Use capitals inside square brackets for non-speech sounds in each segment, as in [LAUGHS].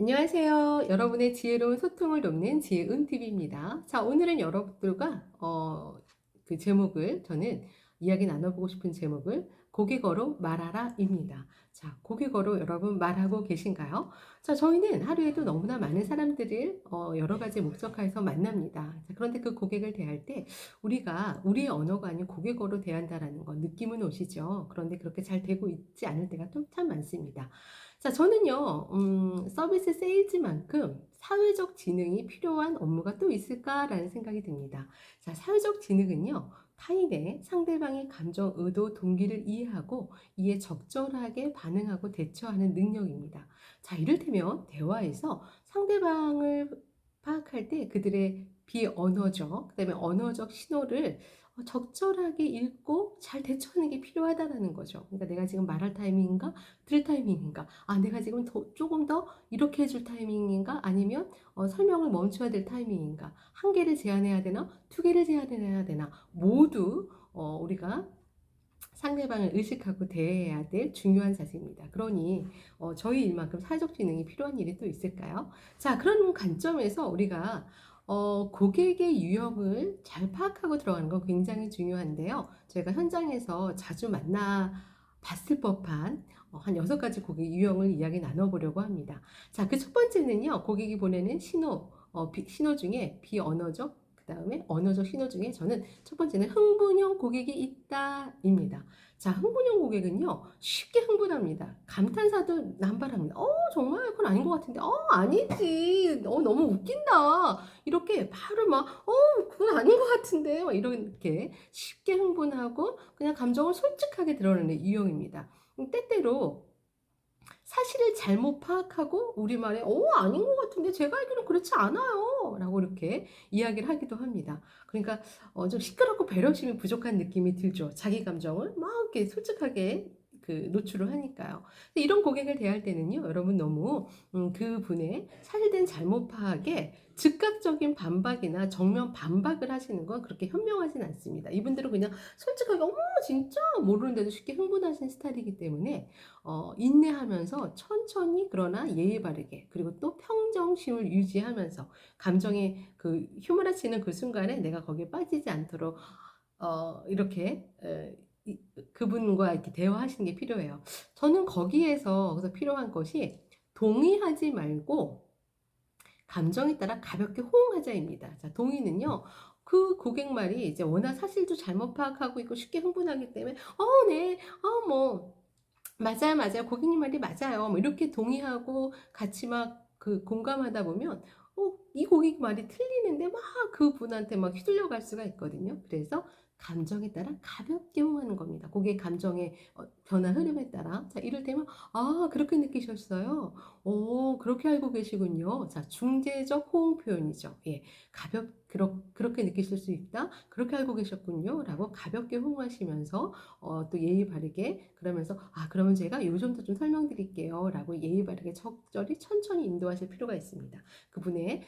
안녕하세요. 여러분의 지혜로운 소통을 돕는 지혜은TV입니다. 자, 오늘은 여러분들과, 어, 그 제목을, 저는 이야기 나눠보고 싶은 제목을 고개 걸어 말하라 입니다. 자, 걸어 여러분 말하고 계신가요? 자, 저희는 하루에도 너무나 많은 사람들을 어, 여러 가지 목적하에서 만납니다. 자, 그런데 그 고객을 대할 때 우리가 우리의 언어가 아닌 고객어로 대한다라는 건 느낌은 오시죠? 그런데 그렇게 잘 되고 있지 않을 때가 또참 많습니다. 자, 저는요, 음, 서비스 세일즈만큼 사회적 지능이 필요한 업무가 또 있을까라는 생각이 듭니다. 자, 사회적 지능은요, 타인의 상대방의 감정, 의도, 동기를 이해하고 이에 적절하게 반응하고 대처하는 능력입니다. 자, 이를테면 대화에서 상대방을 파악할 때 그들의 비언어적, 그 다음에 언어적 신호를 어, 적절하게 읽고 잘 대처하는 게 필요하다라는 거죠. 그러니까 내가 지금 말할 타이밍인가, 들을 타이밍인가, 아 내가 지금 더, 조금 더 이렇게 해줄 타이밍인가, 아니면 어, 설명을 멈춰야 될 타이밍인가, 한 개를 제안해야 되나, 두 개를 제안해야 되나, 모두 어, 우리가 상대방을 의식하고 대해야 될 중요한 자세입니다. 그러니 어, 저희 일만큼 사회적 지능이 필요한 일이 또 있을까요? 자, 그런 관점에서 우리가 어, 고객의 유형을 잘 파악하고 들어가는 건 굉장히 중요한데요. 저희가 현장에서 자주 만나 봤을 법한 어, 한 여섯 가지 고객 유형을 이야기 나눠보려고 합니다. 자, 그 첫 번째는요, 고객이 보내는 신호, 어, 비, 신호 중에 비언어적, 그 다음에 언어적 신호 중에 저는 첫 번째는 흥분형 고객이 있다입니다. 자, 흥분형 고객은요, 쉽게 흥분합니다. 감탄사도 남발합니다. 어, 정말 그건 아닌 것 같은데, 어, 아니지. 어, 너무 웃긴다. 이렇게 바로 막, 어, 그건 아닌 것 같은데, 막 이렇게 쉽게 흥분하고 그냥 감정을 솔직하게 드러내는 유형입니다. 때때로 사실을 잘못 파악하고 우리말에 어 아닌 것 같은데 제가 알기로는 그렇지 않아요. 라고 이렇게 이야기를 하기도 합니다. 그러니까 어, 좀 시끄럽고 배려심이 부족한 느낌이 들죠. 자기 감정을 막 이렇게 솔직하게 그 노출을 하니까요. 이런 고객을 대할 때는요, 여러분 너무 음, 그 분의 사실된 잘못 파악에 즉각적인 반박이나 정면 반박을 하시는 건 그렇게 현명하진 않습니다. 이분들은 그냥 솔직하게 어머 진짜 모르는데도 쉽게 흥분하시는 스타일이기 때문에 어, 인내하면서 천천히 그러나 예의 바르게 그리고 또 평정심을 유지하면서 감정의 그 휴머러치는 그 순간에 내가 거기에 빠지지 않도록 어, 이렇게 에, 그분과 이렇게 대화하시는 게 필요해요. 저는 거기에서 그래서 필요한 것이 동의하지 말고 감정에 따라 가볍게 호응하자입니다. 자, 동의는요. 그 고객 말이 이제 워낙 사실도 잘못 파악하고 있고 쉽게 흥분하기 때문에 어, 네. 어, 뭐 맞아요, 맞아요. 고객님 말이 맞아요. 뭐 이렇게 동의하고 같이 막 그 공감하다 보면 어, 이 고객 말이 틀리는데 막 그분한테 막 휘둘려 갈 수가 있거든요. 그래서 감정에 따라 가볍게 호응하는 겁니다. 고객 감정의 어, 변화 흐름에 따라. 자, 이를테면, 아, 그렇게 느끼셨어요? 오, 그렇게 알고 계시군요. 자, 중재적 호응 표현이죠. 예. 가볍, 그렇, 그렇게 느끼실 수 있다? 그렇게 알고 계셨군요. 라고 가볍게 호응하시면서, 어, 또 예의 바르게, 그러면서, 아, 그러면 제가 요 정도 좀 설명드릴게요. 라고 예의 바르게 적절히 천천히 인도하실 필요가 있습니다. 그분의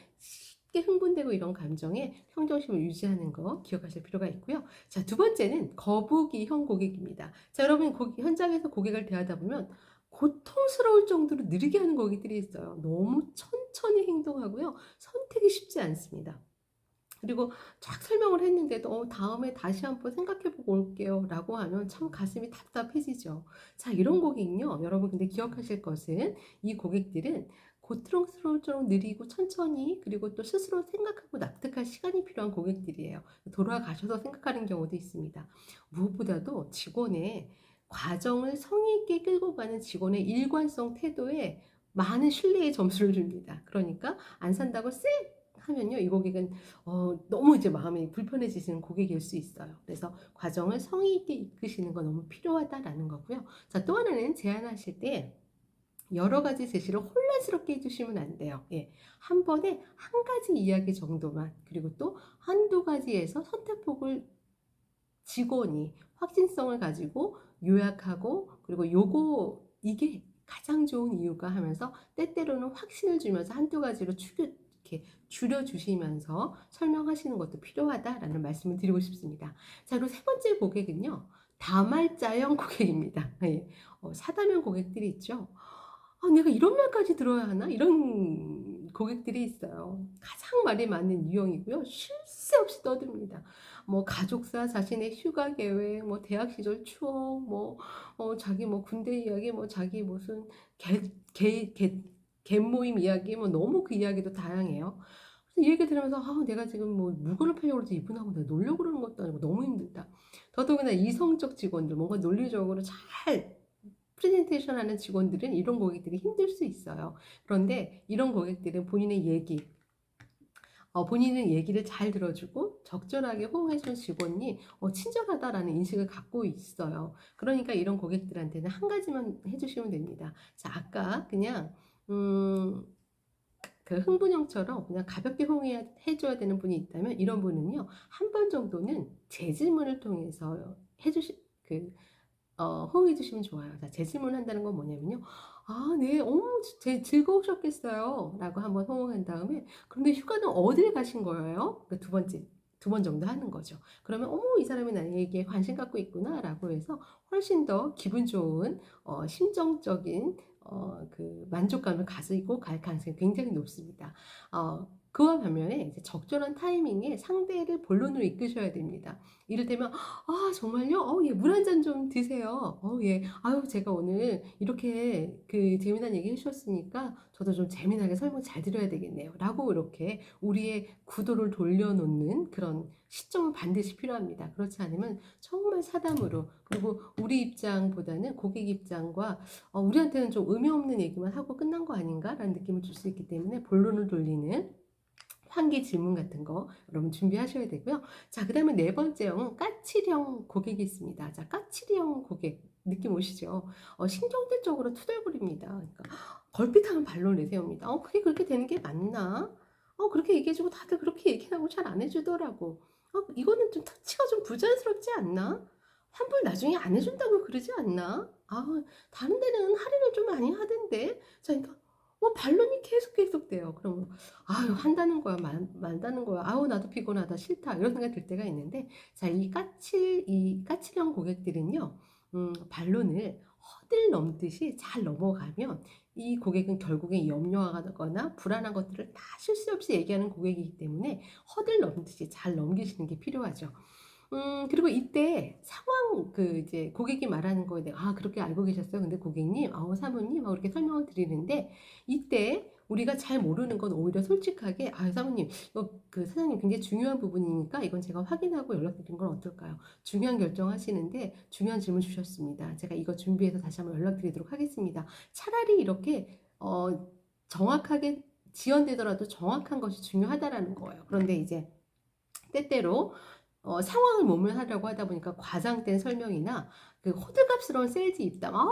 쉽게 흥분되고 이런 감정에 평정심을 유지하는 거 기억하실 필요가 있고요. 자, 두 번째는 거북이형 고객입니다. 자, 여러분 고, 현장에서 고객을 대하다 보면 고통스러울 정도로 느리게 하는 고객들이 있어요. 너무 천천히 행동하고요. 선택이 쉽지 않습니다. 그리고 쫙 설명을 했는데도 어, 다음에 다시 한번 생각해보고 올게요 라고 하면 참 가슴이 답답해지죠. 자 이런 고객은요 여러분 근데 기억하실 것은 이 고객들은 정도로 느리고 천천히 그리고 또 스스로 생각하고 납득할 시간이 필요한 고객들이에요. 돌아가셔서 생각하는 경우도 있습니다. 무엇보다도 직원의 과정을 성의 있게 끌고 가는 직원의 일관성 태도에 많은 신뢰의 점수를 줍니다. 그러니까 안 산다고 쎄 하면요, 이 고객은 어, 너무 이제 마음이 불편해지시는 고객일 수 있어요. 그래서 과정을 성의 있게 이끄시는 건 너무 필요하다라는 거고요. 자, 또 하나는 제안하실 때 여러 가지 제시를 혼란스럽게 해주시면 안 돼요. 예. 한 번에 한 가지 이야기 정도만, 그리고 또 한두 가지에서 선택폭을 직원이 확진성을 가지고 요약하고, 그리고 요거, 이게 가장 좋은 이유가 하면서 때때로는 확신을 주면서 한두 가지로 추겨, 이렇게 줄여주시면서 설명하시는 것도 필요하다라는 말씀을 드리고 싶습니다. 자, 그리고 세 번째 고객은요, 다말자형 고객입니다. 예. 어, 사다면 고객들이 있죠. 아, 내가 이런 말까지 들어야 하나? 이런 고객들이 있어요. 가장 말이 많은 유형이고요. 쉴 새 없이 떠듭니다. 뭐 가족사, 자신의 휴가 계획, 뭐 대학 시절 추억, 뭐 어, 자기 뭐 군대 이야기, 뭐 자기 무슨 개개 갯모임 이야기, 뭐 너무 그 이야기도 다양해요. 이 얘기 들으면서 아, 내가 지금 뭐 물건을 팔려고 해서 이분하고 내가 놀려고 그러는 것도 아니고 너무 힘들다. 더더군다나 이성적 직원들, 뭔가 논리적으로 잘 프레젠테이션 하는 직원들은 이런 고객들이 힘들 수 있어요. 그런데 이런 고객들은 본인의 얘기, 어, 본인의 얘기를 잘 들어주고 적절하게 호응해준 직원이 어, 친절하다라는 인식을 갖고 있어요. 그러니까 이런 고객들한테는 한 가지만 해주시면 됩니다. 자, 아까 그냥 음, 그 흥분형처럼 그냥 가볍게 호응해줘야 되는 분이 있다면 이런 분은요 한 번 정도는 제 질문을 통해서 해주시 그 어, 호응해 주시면 좋아요. 자, 제 질문 한다는 건 뭐냐면요. 아, 네, 어머, 제 즐거우셨겠어요. 라고 한번 호응한 다음에, 그런데 휴가는 어딜 가신 거예요? 그두 번째, 두 번 정도 하는 거죠. 그러면, 어머, 이 사람이 나에게 관심 갖고 있구나. 라고 해서 훨씬 더 기분 좋은, 어, 심정적인, 어, 그 만족감을 가지고 갈 가능성이 굉장히 높습니다. 어, 그와 반면에 적절한 타이밍에 상대를 본론으로 이끄셔야 됩니다. 이를테면 아 정말요? 어, 예, 물 한 잔 좀 드세요. 어, 예. 아유 제가 오늘 이렇게 그 재미난 얘기 해주셨으니까 저도 좀 재미나게 설명 잘 드려야 되겠네요. 라고 이렇게 우리의 구도를 돌려놓는 그런 시점은 반드시 필요합니다. 그렇지 않으면 정말 사담으로 그리고 우리 입장보다는 고객 입장과 어, 우리한테는 좀 의미 없는 얘기만 하고 끝난 거 아닌가라는 느낌을 줄 수 있기 때문에 본론을 돌리는 환기 질문 같은 거 여러분 준비하셔야 되고요. 자, 그 다음에 네 번째형은 까칠형 고객이 있습니다. 자, 까칠형 고객 느낌 오시죠? 어, 신경질 적으로 투덜거립니다. 그러니까 걸핏하면 반론을 내세웁니다. 어, 그게 그렇게 되는 게 맞나? 어, 그렇게 얘기해주고 다들 그렇게 얘기하고 잘 안 해주더라고. 어, 이거는 좀 터치가 좀 부자연스럽지 않나? 환불 나중에 안 해준다고 그러지 않나? 아, 다른 데는 할인을 좀 많이 하던데. 자, 그러니까 뭐 반론이 계속 계속돼요. 그럼 아유 한다는 거야 말, 말다는 거야 아우 나도 피곤하다 싫다 이런 생각이 들 때가 있는데 자 이 까칠 이 까칠형 고객들은요 음, 반론을 허들 넘듯이 잘 넘어가면 이 고객은 결국에 염려하거나 불안한 것들을 다 실수 없이 얘기하는 고객이기 때문에 허들 넘듯이 잘 넘기시는 게 필요하죠. 음, 그리고 이때 상황, 그, 이제, 고객이 말하는 거에 대해, 아, 그렇게 알고 계셨어요? 근데 고객님, 아우, 사모님, 하고 이렇게 설명을 드리는데, 이때 우리가 잘 모르는 건 오히려 솔직하게, 아, 사모님, 이거 그 사장님 굉장히 중요한 부분이니까 이건 제가 확인하고 연락드린 건 어떨까요? 중요한 결정 하시는데, 중요한 질문 주셨습니다. 제가 이거 준비해서 다시 한번 연락드리도록 하겠습니다. 차라리 이렇게, 어, 정확하게 지연되더라도 정확한 것이 중요하다라는 거예요. 그런데 이제, 때때로 어, 상황을 모면하려고 하다 보니까 과장된 설명이나 그 호들갑스러운 세일즈 입담, 아,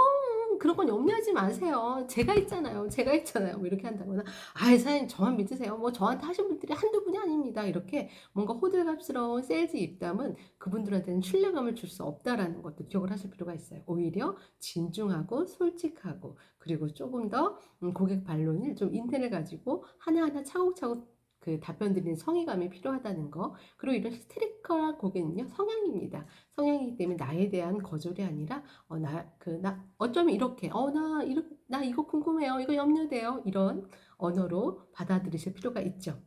그런 건 염려하지 마세요. 제가 있잖아요. 제가 있잖아요. 뭐 이렇게 한다거나, 아, 사장님 저만 믿으세요. 뭐 저한테 하신 분들이 한두 분이 아닙니다. 이렇게 뭔가 호들갑스러운 세일즈 입담은 그분들한테는 신뢰감을 줄 수 없다라는 것도 기억을 하실 필요가 있어요. 오히려 진중하고 솔직하고 그리고 조금 더 음, 고객 반론을 좀 인텐을 가지고 하나하나 차곡차곡 그 답변 드리는 성의감이 필요하다는 거. 그리고 이런 히스테리컬한 고객은요, 성향입니다. 성향이기 때문에 나에 대한 거절이 아니라, 어, 나, 그, 나, 어쩌면 이렇게, 어, 나, 이렇, 나 이거 궁금해요. 이거 염려돼요. 이런 언어로 받아들이실 필요가 있죠.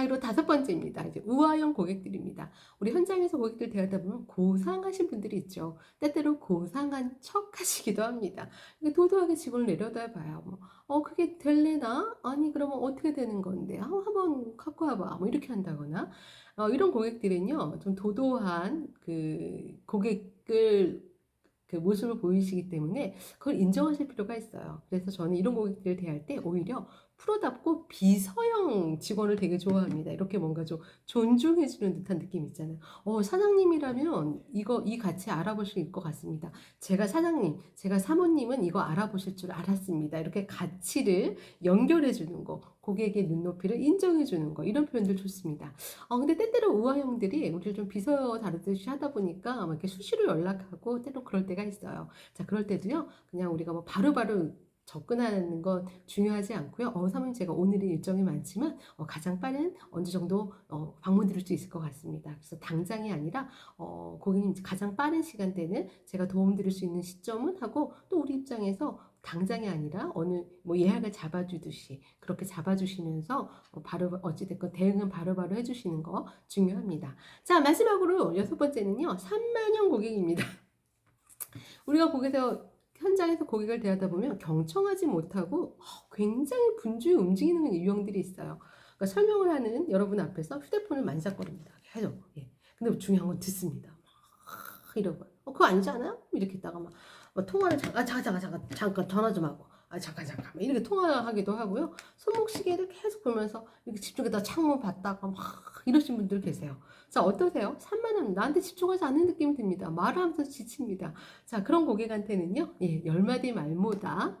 자, 그리고 다섯 번째입니다. 이제 우아형 고객들입니다. 우리 현장에서 고객들 대하다 보면 고상하신 분들이 있죠. 때때로 고상한 척 하시기도 합니다. 도도하게 직원을 내려다 봐요. 뭐, 어, 그게 될래나? 아니, 그러면 어떻게 되는 건데? 아, 한번 갖고 와봐. 뭐, 이렇게 한다거나. 어, 이런 고객들은요, 좀 도도한 그 고객을 그 모습을 보이시기 때문에 그걸 인정하실 필요가 있어요. 그래서 저는 이런 고객들을 대할 때 오히려 프로답고 비서형 직원을 되게 좋아합니다. 이렇게 뭔가 좀 존중해주는 듯한 느낌 있잖아요. 어, 사장님이라면 이거, 이 가치 알아보실 것 같습니다. 제가 사장님, 제가 사모님은 이거 알아보실 줄 알았습니다. 이렇게 가치를 연결해주는 거, 고객의 눈높이를 인정해주는 거, 이런 표현들 좋습니다. 어, 근데 때때로 우아형들이 우리를 좀 비서 다루듯이 하다 보니까 막 이렇게 수시로 연락하고 때로 그럴 때가 있어요. 자, 그럴 때도요, 그냥 우리가 뭐 바로바로 접근하는 건 중요하지 않고요. 어, 사모님 제가 오늘은 일정이 많지만 어, 가장 빠른 어느 정도 어, 방문 드릴 수 있을 것 같습니다. 그래서 당장이 아니라 어, 고객님 가장 빠른 시간대는 제가 도움 드릴 수 있는 시점은 하고 또 우리 입장에서 당장이 아니라 어느 뭐 예약을 잡아주듯이 그렇게 잡아주시면서 어, 바로 어찌됐건 대응은 바로 바로 해주시는 거 중요합니다. 자 마지막으로 여섯 번째는요 3만원 고객입니다. [LAUGHS] 우리가 거기서 현장에서 고객을 대하다 보면 경청하지 못하고 어, 굉장히 분주히 움직이는 유형들이 있어요. 그러니까 설명을 하는 여러분 앞에서 휴대폰을 만삭거립니다. 계속. 예. 근데 중요한 건 듣습니다. 막 이러고 어 그거 아니지 않아요? 이렇게 있다가 막, 막 통화를 잠깐 잠깐 잠깐 잠깐 잠깐 전화 좀 하고 아 잠깐 잠깐 막 이렇게 통화하기도 하고요. 손목 시계를 계속 보면서 이렇게 집중해다 창문 봤다가 막 이러신 분들 계세요. 자 어떠세요? 산만합니다. 나한테 집중하지 않는 느낌이 듭니다. 말하면서 지칩니다. 자 그런 고객한테는요. 예, 열마디 말보다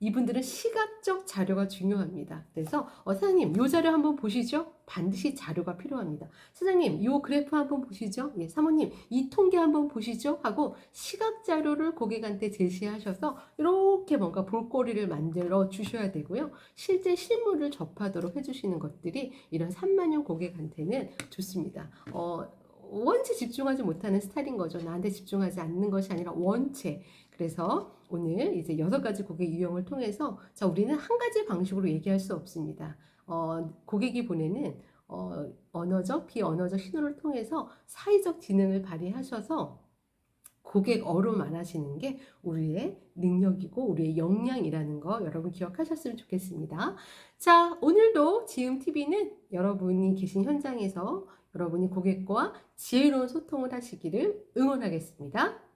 이분들은 시각적 자료가 중요합니다. 그래서 어, 사장님 요 자료 한번 보시죠. 반드시 자료가 필요합니다. 사장님 요 그래프 한번 보시죠. 예, 사모님 이 통계 한번 보시죠. 하고 시각 자료를 고객한테 제시하셔서 이렇게 뭔가 볼거리를 만들어 주셔야 되고요. 실제 실물을 접하도록 해주시는 것들이 이런 3만년 고객한테는 좋습니다. 어, 원체 집중하지 못하는 스타일인 거죠. 나한테 집중하지 않는 것이 아니라 원체. 그래서 오늘 이제 여섯 가지 고객 유형을 통해서 자 우리는 한 가지 방식으로 얘기할 수 없습니다. 어, 고객이 보내는 어, 언어적, 비언어적 신호를 통해서 사회적 지능을 발휘하셔서 고객 어로 만 하시는 게 우리의 능력이고 우리의 역량이라는 거 여러분 기억하셨으면 좋겠습니다. 자, 오늘도 지음 TV는 여러분이 계신 현장에서 여러분이 고객과 지혜로운 소통을 하시기를 응원하겠습니다.